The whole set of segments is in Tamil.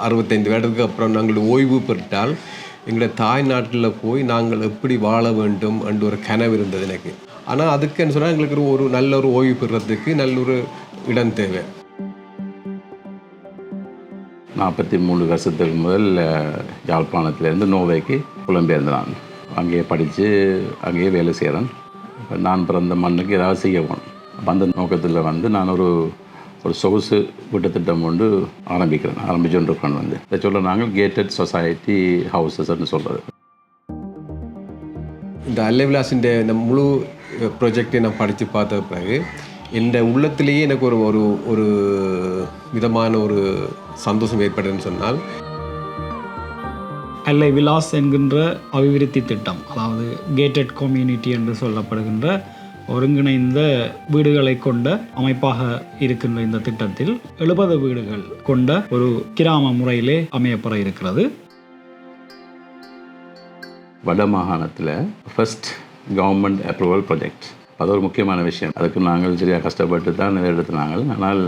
அறுபத்தைந்து வருடத்துக்கு அப்புறம் நாங்கள் ஓய்வு பெற்றால் எங்களுடைய தாய் நாட்டில் போய் நாங்கள் எப்படி வாழ வேண்டும் என்ற ஒரு கனவு இருந்தது எனக்கு. ஆனால் அதுக்குன்னு சொன்னால் எங்களுக்கு ஒரு- ஒரு நல்ல ஒரு ஓய்வு பெறுறதுக்கு நல்ல ஒரு இடம் தேவை. நாற்பத்தி மூணு வருஷத்துக்கு முதல் யாழ்ப்பாணத்துலேருந்து நோவேக்கு புலம்பெயர்ந்து அங்கேயே படித்து அங்கேயே வேலை செய்கிறேன் இப்போ நான் பிறந்த மண்ணுக்கு ஏதாவது செய்ய அந்த நோக்கத்தில் வந்து நான் ஒரு ஒரு சொகுசு வீட்டு திட்டம் கொண்டு ஆரம்பிக்கிறேன் ஆரம்பிச்சுருக்கேன் வந்து. இதை சொல்ல நாங்கள் கேட்டட் சொசைட்டி ஹவுசஸ்ன்னு சொல்கிறது இந்த அல்லவிலாசிൻ്റെ இந்த முழு ப்ரொஜெக்டை நான் படித்து பார்த்த பிறகு என் உள்ளத்திலேயே எனக்கு ஒரு ஒரு ஒரு விதமான ஒரு சந்தோஷம் ஏற்படுதுன்னு சொன்னால் எல்லை விலாஸ் என்கின்ற அபிவிருத்தி திட்டம் அதாவது கேட்டட் கம்யூனிட்டி என்று சொல்லப்படுகின்ற ஒருங்கிணைந்த வீடுகளை கொண்ட அமைப்பாக இருக்கின்ற இந்த திட்டத்தில் எழுபது வீடுகள் கொண்ட ஒரு கிராம முறையிலே அமையப்பெற இருக்கிறது. வட மாகாணத்தில் ஃபர்ஸ்ட் கவர்மெண்ட் அப்ரூவல் ப்ராஜெக்ட் அது ஒரு முக்கியமான விஷயம். அதுக்கு நாங்கள் சரியாக கஷ்டப்பட்டு தான் எடுத்துனாங்க. ஆனால்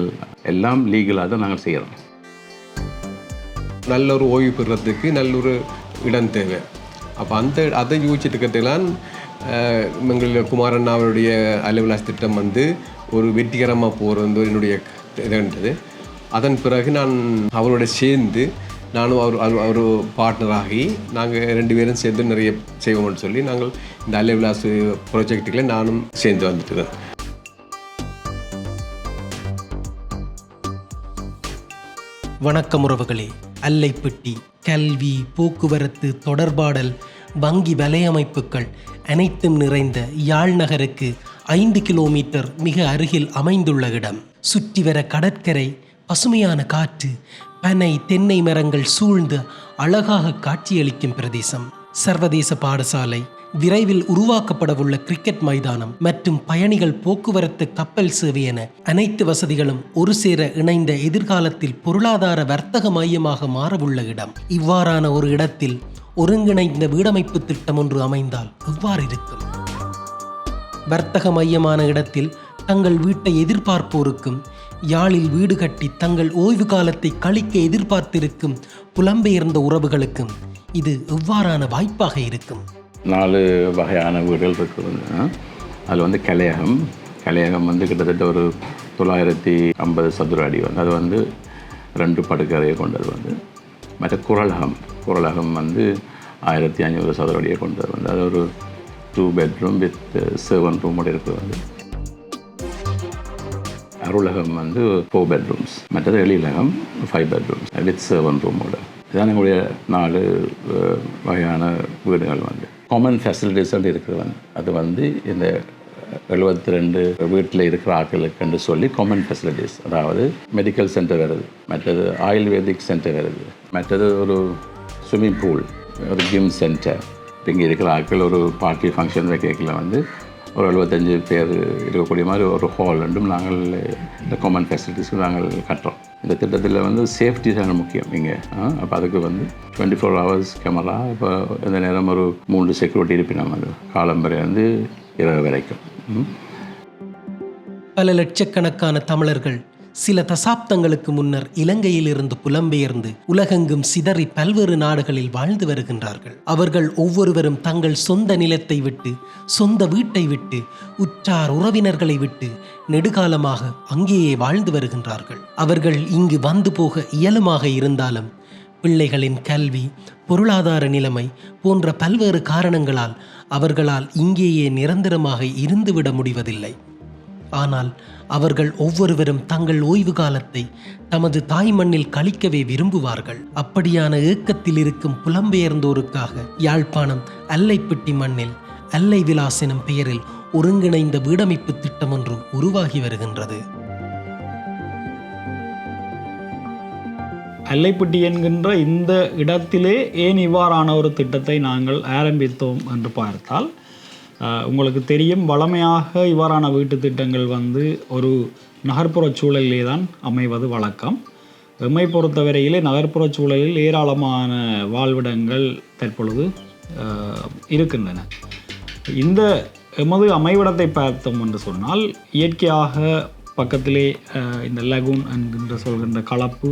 எல்லாம் லீகலாக தான் நாங்கள் செய்கிறோம் நல்ல ஒரு ஓய்வு பெறுறதுக்கு நல்ல ஒரு இடம் தேவை. அப்போ அந்த அதை யூகிச்சிட்டு இருக்கிறதுலாம் எங்களுடைய குமாரண்ணா அவருடைய அலுவலாஸ் திட்டம் வந்து ஒரு வெற்றிகரமாக போகிறது வந்து என்னுடைய இதுன்றது. அதன் பிறகு நான் அவரோட சேர்ந்து நானும் அவர் அவர் அவர் பார்ட்னராகி நாங்கள் ரெண்டு பேரும் சேர்ந்து நிறைய செய்வோம்னு சொல்லி நாங்கள் இந்த அலுவலாஸ் ப்ராஜெக்ட்டுகளை நானும் சேர்ந்து வந்துட்டுருக்கேன் வணக்கம் உறவுகளே. அல்லைப்பட்டி கல்வி போக்குவரத்து தொடர்பாடல் வங்கி வலையமைப்புகள் அனைத்தும் நிறைந்த யாழ் நகருக்கு ஐந்து கிலோமீட்டர் மிக அருகில் அமைந்துள்ள இடம். சுற்றி வர கடற்கரை பசுமையான காற்று பனை தென்னை மரங்கள் சூழ்ந்து அழகாக காட்சியளிக்கும் பிரதேசம். சர்வதேச பாடசாலை விரைவில் உருவாக்கப்படவுள்ள கிரிக்கெட் மைதானம் மற்றும் பயணிகள் போக்குவரத்து கப்பல் சேவை என அனைத்து வசதிகளும் ஒரு சேர இணைந்த எதிர்காலத்தில் பொருளாதார வர்த்தக மையமாக மாறவுள்ள இடம். இவ்வாறான ஒரு இடத்தில் ஒருங்கிணைந்த வீடமைப்பு திட்டம் ஒன்று அமைந்தால் எவ்வாறு இருக்கும்? வர்த்தக மையமான இடத்தில் தங்கள் வீட்டை எதிர்பார்ப்போருக்கும் யாழில் வீடு கட்டி தங்கள் ஓய்வு காலத்தை கழிக்க எதிர்பார்த்திருக்கும் புலம்பெயர்ந்த உறவுகளுக்கும் இது எவ்வாறான வாய்ப்பாக இருக்கும்? நாலு வகையான வீடுகள் இருக்குது அதில் வந்து கலையகம். கலையகம் வந்து கிட்டத்தட்ட ஒரு தொள்ளாயிரத்தி ஐம்பது சதுர அடி வந்து. அது வந்து ரெண்டு படுக்கறையை கொண்டது வந்து. மற்ற குரலகம் குரலகம் வந்து ஆயிரத்தி ஐநூறு சதுர அடியை கொண்டது வந்து அது ஒரு டூ பெட்ரூம் வித் செவன் ரூமோட இருக்குது வந்து அருளகம் வந்து ஃபோர் பெட்ரூம்ஸ் மற்றது Ezhilagam five bedrooms with seven ரூமோட இதான் எங்களுடைய நாலு uh, வகையான வீடுகள் வந்து. காமன் ஃபெசிலிட்டிஸ் இருக்குது வந்து. அது வந்து இந்த எழுபத்தி ரெண்டு வீட்டில் இருக்கிற ஆட்களுக்குன்னு சொல்லி காமன் ஃபெசிலிட்டிஸ் அதாவது மெடிக்கல் சென்டர் வருது மற்றது ஆயுர்வேதிக் சென்டர் வருது மற்றது ஒரு ஸ்விம்மிங் பூல் ஒரு ஜிம் சென்டர் இப்போ இங்கே இருக்கிற ஆட்கள் ஒரு பார்ட்டி ஃபங்க்ஷன் கேட்கல வந்து ஒரு எழுபத்தஞ்சு பேர் இருக்கக்கூடிய மாதிரி ஒரு ஹால் ரெண்டும் நாங்கள் இந்த காமன் ஃபெசிலிட்டிஸ்க்கு நாங்கள் கட்டுறோம். இந்த திட்டத்தில் வந்து சேஃப்டி தான் முக்கியம் இங்கே. அப்போ அதுக்கு வந்து டுவெண்ட்டி ஃபோர் ஹவர்ஸ் கேமரா இப்போ இந்த நேரம் ஒரு மூன்று செக்யூரிட்டி இருப்பினோம் அது காலம்பரை வந்து இரவு வரைக்கும். பல லட்சக்கணக்கான தமிழர்கள் சில தசாப்தங்களுக்கு முன்னர் இலங்கையிலிருந்து புலம்பெயர்ந்து உலகெங்கும் சிதறி பல்வேறு நாடுகளில் வாழ்ந்து வருகின்றார்கள். அவர்கள் ஒவ்வொருவரும் தங்கள் சொந்த நிலத்தை விட்டு சொந்த வீட்டை விட்டு உற்றார் உறவினர்களை விட்டு நெடுகாலமாக அங்கேயே வாழ்ந்து வருகின்றார்கள். அவர்கள் இங்கு வந்து போக இயலுமாக இருந்தாலும் பிள்ளைகளின் கல்வி பொருளாதார நிலைமை போன்ற பல்வேறு காரணங்களால் அவர்களால் இங்கேயே நிரந்தரமாக இருந்துவிட முடிவதில்லை. ஆனால் அவர்கள் ஒவ்வொருவரும் தங்கள் ஓய்வு காலத்தை தமது தாய் மண்ணில் கழிக்கவே விரும்புவார்கள். அப்படியான ஏக்கத்தில் இருக்கும் புலம்பெயர்ந்தோருக்காக யாழ்ப்பாணம் அல்லைப்பட்டி மண்ணில் அல்லை விலாஸ் எனும் பெயரில் ஒருங்கிணைந்த வீடமைப்பு திட்டம் ஒன்று உருவாகி வருகின்றது. அல்லைப்பட்டி என்கின்ற இந்த இடத்திலே ஏன் இவ்வாறான ஒரு திட்டத்தை நாங்கள் ஆரம்பித்தோம் என்று பார்த்தால் உங்களுக்கு தெரியும் வளமையாக இவ்வாறான வீட்டு திட்டங்கள் வந்து ஒரு நகர்ப்புற சூழலிலே தான் அமைவது வழக்கம். எம்மை பொறுத்தவரையிலே நகர்ப்புற சூழலில் ஏராளமான வாழ்விடங்கள் தற்பொழுது இருக்கின்றன. இந்த எமது அமைவிடத்தை பார்த்தோம் என்று சொன்னால் இயற்கையாக பக்கத்திலே இந்த லகுன் என்கின்ற சொல்கின்ற கலப்பு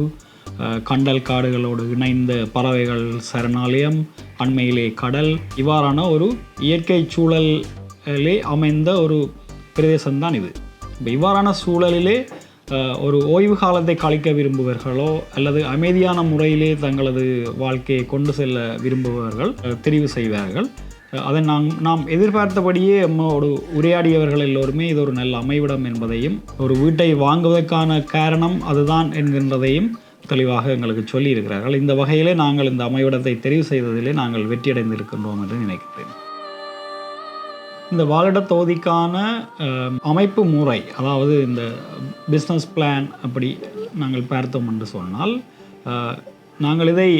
கண்டல் காடுகளோடு இணைந்த பறவைகள் சரணாலயம் அண்மையிலே கடல். இவ்வாறான ஒரு இயற்கை சூழலிலே அமைந்த ஒரு பிரதேசம்தான் இது. இப்போ இவ்வாறான சூழலிலே ஒரு ஓய்வு காலத்தை கழிக்க விரும்புவர்களோ அல்லது அமைதியான முறையிலே தங்களது வாழ்க்கையை கொண்டு செல்ல விரும்புபவர்கள் தெரிவு செய்வார்கள். அதை நாம் நாம் எதிர்பார்த்தபடியே நம்மோடு உரையாடியவர்கள் எல்லோருமே இது ஒரு நல்ல அமைவிடம் என்பதையும் ஒரு வீட்டை வாங்குவதற்கான காரணம் அதுதான் என்கின்றதையும் தெளிவாக எங்களுக்கு சொல்லியிருக்கிறார்கள். இந்த வகையிலே நாங்கள் இந்த அமைவிடத்தை தெரிவு செய்ததிலே நாங்கள் வெற்றியடைந்திருக்கின்றோம் என்று நினைக்கிறேன். இந்த வாழிட தொகுதிக்கான அமைப்பு முறை அதாவது இந்த பிஸ்னஸ் பிளான் அப்படி நாங்கள் பார்த்தோம் என்று சொன்னால் நாங்கள் இதை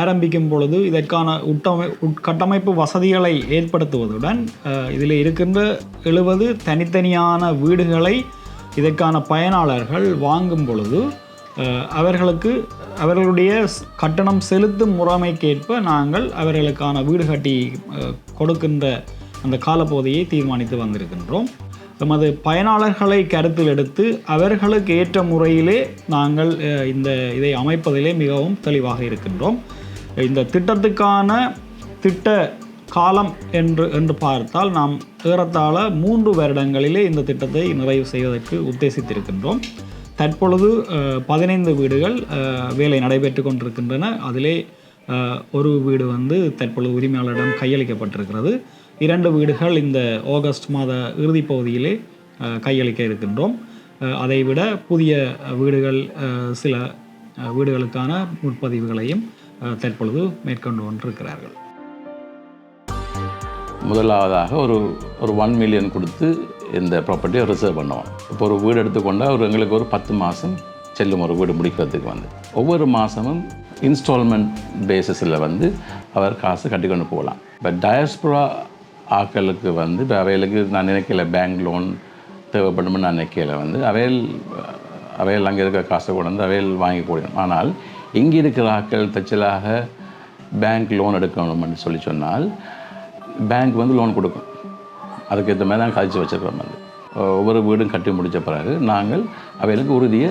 ஆரம்பிக்கும் பொழுது இதற்கான உட்டமை உட்கட்டமைப்பு வசதிகளை ஏற்படுத்துவதுடன் இதில் இருக்கின்ற எழுபது தனித்தனியான வீடுகளை இதற்கான பயனாளர்கள் வாங்கும் பொழுது அவர்களுக்கு அவர்களுடைய கட்டணம் செலுத்தும் முறைமைக்கேற்ப நாங்கள் அவர்களுக்கான வீடு கட்டி கொடுக்கின்ற அந்த காலப்பகுதியை தீர்மானித்து வந்திருக்கின்றோம். நமது பயனாளர்களை கருத்தில் எடுத்து அவர்களுக்கு ஏற்ற முறையிலே நாங்கள் இந்த இதை அமைப்பதிலே மிகவும் தெளிவாக இருக்கின்றோம். இந்த திட்டத்துக்கான திட்ட காலம் என்று என்று பார்த்தால் நாம் ஏறத்தாழ மூன்று வருடங்களிலே இந்த திட்டத்தை நிறைவு செய்வதற்கு உத்தேசித்திருக்கின்றோம். தற்பொழுது பதினைந்து வீடுகள் வேலை நடைபெற்று கொண்டிருக்கின்றன. அதிலே ஒரு வீடு வந்து தற்பொழுது உரிமையாளரிடம் கையளிக்கப்பட்டிருக்கிறது. இரண்டு வீடுகள் இந்த ஆகஸ்ட் மாத இறுதிப் பகுதியிலே கையளிக்க இருக்கின்றோம். அதைவிட புதிய வீடுகள் சில வீடுகளுக்கான முன்பதிவுகளையும் தற்பொழுது மேற்கொண்டு கொண்டிருக்கிறார்கள். முதலாவதாக ஒரு ஒரு ஒன் மில்லியன் கொடுத்து இந்த ப்ராப்பர்ட்டியை ரிசர்வ் பண்ணுவோம் இப்போ ஒரு வீடு எடுத்துக்கொண்டால் ஒரு எங்களுக்கு ஒரு பத்து மாதம் செல்லும் ஒரு வீடு முடிக்கிறதுக்கு வந்து. ஒவ்வொரு மாதமும் இன்ஸ்டால்மெண்ட் பேசிஸில் வந்து அவர் காசு கட்டிக்கொண்டு போகலாம். இப்போ டயஸ்புரா ஆக்களுக்கு வந்து இப்போ அவைகளுக்கு நான் நினைக்கல பேங்க் லோன் தேவைப்படும்னு நான் நினைக்கல வந்து அவையில் அவையில் அங்கே இருக்கிற காசை கொண்டு வந்து அவையில் வாங்கி கூடியும் ஆனால் இங்கே இருக்கிற ஆக்கள் தச்சலாக பேங்க் லோன் எடுக்கணும்னு சொல்லி சொன்னால் பேங்க் வந்து லோன் கொடுக்கும். அதுக்கேற்ற மாதிரி தான் கழித்து வச்சுருக்கிறோம் வந்து ஒவ்வொரு வீடும் கட்டி முடித்த பிறகு நாங்கள் அவைகளுக்கு உறுதியை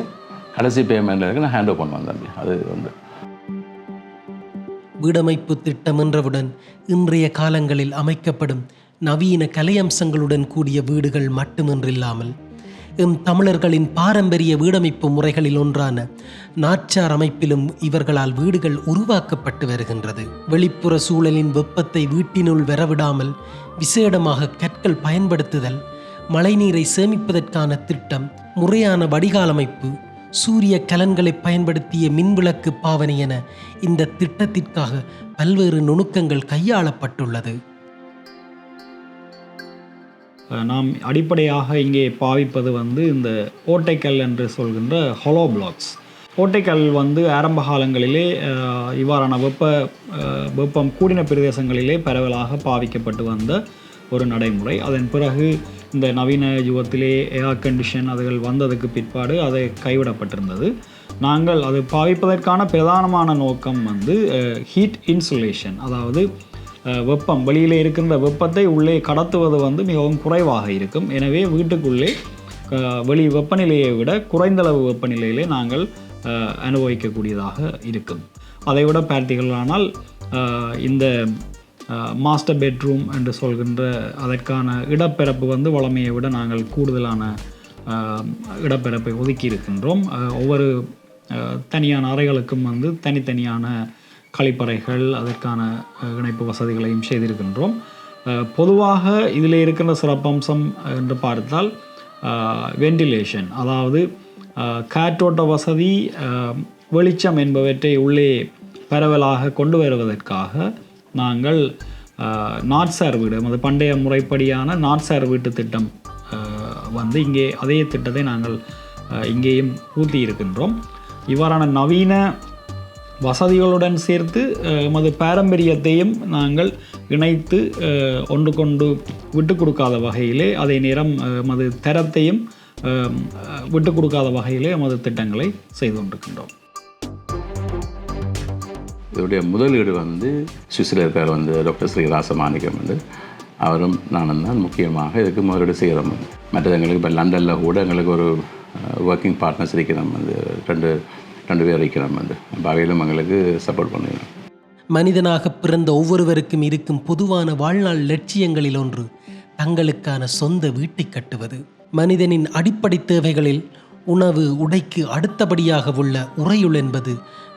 கடைசி பேமெண்ட்டில் ஹேண்ட் ஓவர் பண்ணுவோம் தம்பி. அது வந்து. வீடமைப்பு திட்டம் என்றவுடன் இன்றைய காலங்களில் அமைக்கப்படும் நவீன கலையம்சங்களுடன் கூடிய வீடுகள் மட்டுமின்றில்லாமல் எம் தமிழர்களின் பாரம்பரிய வீடமைப்பு முறைகளில் ஒன்றான நாச்சார் அமைப்பிலும் இவர்களால் வீடுகள் உருவாக்கப்பட்டு வருகின்றது. வெளிப்புற சூழலின் வெப்பத்தை வீட்டினுள் வரவிடாமல் விசேடமாக கற்கள் பயன்படுத்துதல் மழைநீரை சேமிப்பதற்கான திட்டம் முறையான வடிகாலமைப்பு சூரிய கலன்களை பயன்படுத்திய மின்விளக்கு பாவனை என இந்த திட்டத்திற்காக பல்வேறு நுணுக்கங்கள் கையாளப்பட்டுள்ளது. நாம் அடிப்படையாக இங்கே பாவிப்பது வந்து இந்த ஓட்டைக்கல் என்று சொல்கின்ற ஹொலோ பிளாக்ஸ் ஓட்டைக்கல் வந்து ஆரம்ப காலங்களிலே இவ்வாறான வெப்ப வெப்பம் கூடின பிரதேசங்களிலே பரவலாக பாவிக்கப்பட்டு வந்த ஒரு நடைமுறை. அதன் பிறகு இந்த நவீன யுகத்திலே ஏர் கண்டிஷன் அதுகள் வந்ததுக்கு பிற்பாடு அதை கைவிடப்பட்டிருந்தது. நாங்கள் அது பாவிப்பதற்கான பிரதானமான நோக்கம் வந்து ஹீட் இன்சுலேஷன் அதாவது வெப்பம் வெளியில் இருக்கின்ற வெப்பத்தை உள்ளே கடத்துவது வந்து மிகவும் குறைவாக இருக்கும். எனவே வீட்டுக்குள்ளே வெளி வெப்பநிலையை விட குறைந்தளவு வெப்பநிலையிலே நாங்கள் அனுபவிக்கக்கூடியதாக இருக்கும். அதைவிட பார்த்தீர்களானால் இந்த மாஸ்டர் பெட்ரூம் என்று சொல்கின்ற அதற்கான இடப்பெறப்பு வந்து வளமையை விட நாங்கள் கூடுதலான இடப்பெறப்பை ஒதுக்கி இருக்கின்றோம். ஒவ்வொரு தனியான அறைகளுக்கும் வந்து தனித்தனியான கழிப்பறைகள் அதற்கான இணைப்பு வசதிகளையும் செய்திருக்கின்றோம். பொதுவாக இதில் இருக்கின்ற சிறப்பம்சம் என்று பார்த்தால் வென்டிலேஷன் அதாவது காற்றோட்ட வசதி வெளிச்சம் என்பவற்றை உள்ளே பரவலாக கொண்டு வருவதற்காக நாங்கள் நாட்சார் வீடு அது பண்டைய முறைப்படியான நாட்சார் வீட்டு திட்டம் வந்து இங்கே அதே திட்டத்தை நாங்கள் இங்கேயும் ஊற்றி இருக்கின்றோம். இவ்வாறான நவீன வசதிகளுடன் சேர்த்து அஹ், எமது பாரம்பரியத்தையும் நாங்கள் இணைத்து அஹ், ஒன்று கொண்டு விட்டு கொடுக்காத வகையிலே அதே நேரம் அஹ், எமது தரத்தையும் அஹ், விட்டு கொடுக்காத வகையிலே எமது திட்டங்களை செய்து கொண்டிருக்கின்றோம். இதோடைய முதலீடு வந்து சுவிஸில் இருக்கிற வந்து டாக்டர் ஸ்ரீ ராசமாணிக்கம் வந்து. அவரும் நானும் தான் முக்கியமாக இதுக்கு முதலீடு செய்கிறோம் மற்றது எங்களுக்கு இப்போ லண்டனில் கூட எங்களுக்கு ஒரு ஒர்க்கிங் பார்ட்னர்ஸ் இருக்கிறோம் வந்து. ரெண்டு ரெண்டு பேர் இருக்கிறோம் வந்து. அப்போ அவையிலும் எங்களுக்கு சப்போர்ட் பண்ணுவோம் மனிதனாக பிறந்த ஒவ்வொருவருக்கும் இருக்கும் பொதுவான வாழ்நாள் லட்சியங்களில் ஒன்று தங்களுக்கான சொந்த வீட்டை கட்டுவது. மனிதனின் அடிப்படை தேவைகளில் உணவு உடைக்கு அடுத்தபடியாக உள்ள உறையுள் என்பது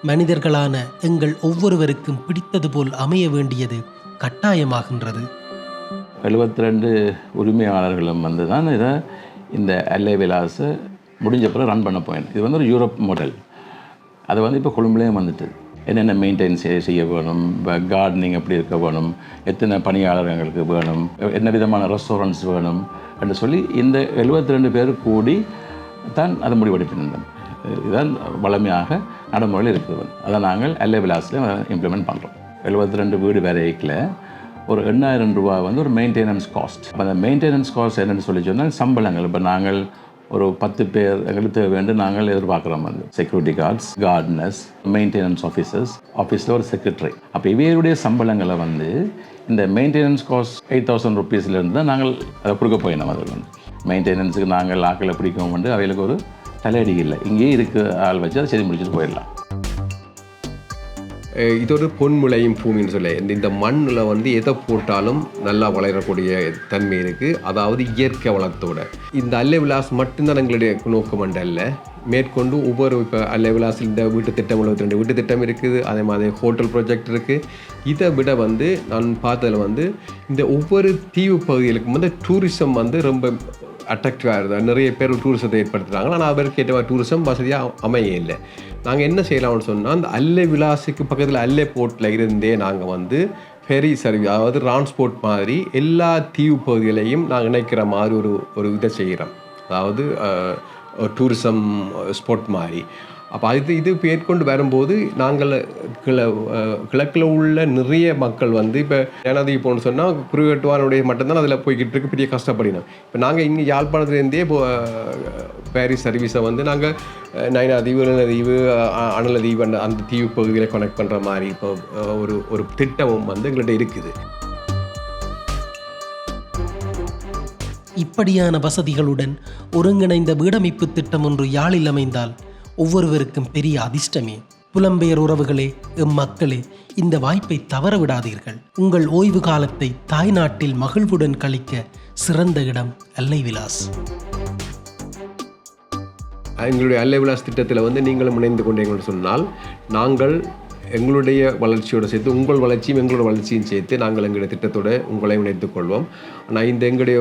மனிதர்களான எங்கள் ஒவ்வொருவருக்கும் பிடித்தது போல் அமைய வேண்டியது கட்டாயமாகின்றது. எழுபத்தி ரெண்டு உரிமையாளர்களும் வந்து தான் இதை இந்த எல்லை விலாஸை முடிஞ்ச பிறகு ரன் பண்ண போயிடும் இது வந்து ஒரு யூரோப் மாடல் அது வந்து இப்போ கொழும்புலேயும் வந்துட்டு. என்னென்ன மெயின்டைன் செய்ய செய்ய வேணும்? கார்டனிங் எப்படி இருக்க வேணும்? எத்தனை பணியாளர்களுக்கு வேணும்? என்ன விதமான ரெஸ்டாரண்ட்ஸ் வேணும்? என்று சொல்லி இந்த எழுபத்தி ரெண்டு பேர் கூடி தான் அதை முடிவெடுப்பினோம் இதுதான் வளமையாக நடைமுறையில் இருக்குது. அதை நாங்கள் எல்லை விலாஸில் இம்ப்ளிமெண்ட் பண்ணுறோம் எழுபத்தி ரெண்டு வீடு வேலைக்கில் ஒரு எண்ணாயிரம் ரூபா வந்து ஒரு மெயின்டெனன்ஸ் காஸ்ட் அப்போ அந்த மெயின்டெனன்ஸ் காஸ்ட் என்னென்னு சொல்லி சொன்னால் சம்பளங்கள். இப்போ நாங்கள் ஒரு பத்து பேர் எங்களுக்கு வேண்டும் நாங்கள் எதிர்பார்க்குறோம் அது security guards gardeners maintenance officers ஆஃபீஸில் ஒரு செக்ரட்டரி அப்போ இவருடைய சம்பளங்களை வந்து இந்த மெயின்டெனன்ஸ் காஸ்ட் எயிட் தௌசண்ட் ருபீஸ்லேருந்து தான் நாங்கள் அதை கொடுக்க போயினோம் அதில் வந்து மெயின்டெனன்ஸுக்கு நாங்கள் ஆக்களை பிடிக்கவும் வந்து அவைகளுக்கு ஒரு தலையடி இல்லை. இங்கேயே இருக்க ஆள் வச்சு அதை செய்து முடிச்சுட்டு போயிடலாம். இது ஒரு பொன்முளையும் பூமின்னு சொல்லி இந்த இந்த மண்ணில் வந்து எதை போட்டாலும் நல்லா வளரக்கூடிய தன்மை இருக்குது அதாவது இயற்கை வளத்தோட. இந்த அல்ல விலாஸ் மட்டும்தான் எங்களுடைய நோக்கம் அல்ல. மேற்கொண்டு ஒவ்வொரு இப்போ அல்ல விலாஸில் இந்த வீட்டு திட்டம் எழுபத்தி ரெண்டு வீட்டு திட்டம் இருக்குது. அதே மாதிரி ஹோட்டல் ப்ராஜெக்ட் இருக்குது இதை விட வந்து நான் பார்த்ததில் வந்து இந்த ஒவ்வொரு தீவு பகுதிகளுக்கும் வந்து டூரிசம் வந்து ரொம்ப அட்ராக்டிவாக இருந்தது. நிறைய பேர் டூரிசத்தை ஏற்படுத்துகிறாங்க ஆனால் அவருக்கு ஏற்ற டூரிசம் வசதியாக அமைய இல்லை. நாங்கள் என்ன செய்யலாம்னு சொன்னால் அந்த அல்லை விலாசுக்கு பக்கத்தில் அல்லை போர்ட்டில் இருந்தே நாங்கள் வந்து ஃபெரி சர்வீஸ் அதாவது டிரான்ஸ்போர்ட் மாதிரி எல்லா தீவு பகுதிகளையும் நாங்கள் இணைக்கிற மாதிரி ஒரு ஒரு இதை செய்கிறோம் அதாவது டூரிசம் ஸ்பாட் மாதிரி. அப்போ அது இது மேற்கொண்டு வரும்போது நாங்கள் கிழ கிழக்கில் உள்ள நிறைய மக்கள் வந்து இப்போ ஏனாதி போகணும்னு சொன்னால் குருவெட்டுவானுடைய மட்டும்தான் அதில் போய்கிட்டு இருக்கு பெரிய கஷ்டப்படினோம். இப்போ நாங்கள் இங்கே யாழ்ப்பாணத்துலேருந்தே இப்போ பாரிஸ் சர்வீஸை வந்து நாங்கள் நைனா தீவு தீவு அனல தீவு அந்த அந்த தீவு பகுதிகளை கனெக்ட் பண்ணுற மாதிரி இப்போ ஒரு ஒரு திட்டமும் வந்து எங்கள்கிட்ட இருக்குது. இப்படியான வசதிகளுடன் ஒருங்கிணைந்த வீடமைப்பு திட்டம் ஒன்று யாழில் அமைந்தால் ஒவ்வொருவருக்கும் பெரிய அதிர்ஷ்டமே. புலம்பெயர் உறவுகளே எம் மக்களே இந்த வாய்ப்பை தவற விடாதீர்கள் உங்கள் ஓய்வு காலத்தை தாய்நாட்டில் மகிழ்வுடன் கழிக்க சிறந்த இடம் அல்லை விலாஸ் எங்களுடைய அல்லை விலாஸ் திட்டத்தில் வந்து நீங்களும் இணைந்து கொண்டீங்கன்னு சொன்னால் நாங்கள் எங்களுடைய வளர்ச்சியோடு சேர்த்து உங்கள் வளர்ச்சியும் எங்களோட வளர்ச்சியும் சேர்த்து நாங்கள் எங்களுடைய திட்டத்தோட உங்களை இணைத்துக் கொள்வோம். ஆனால் இந்த எங்களுடைய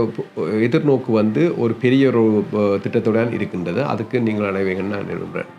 எதிர்நோக்கு வந்து ஒரு பெரிய ஒரு திட்டத்துடன் இருக்கின்றது. அதுக்கு நீங்கள் அனைவீங்கன்னு நான் விரும்புகிறேன்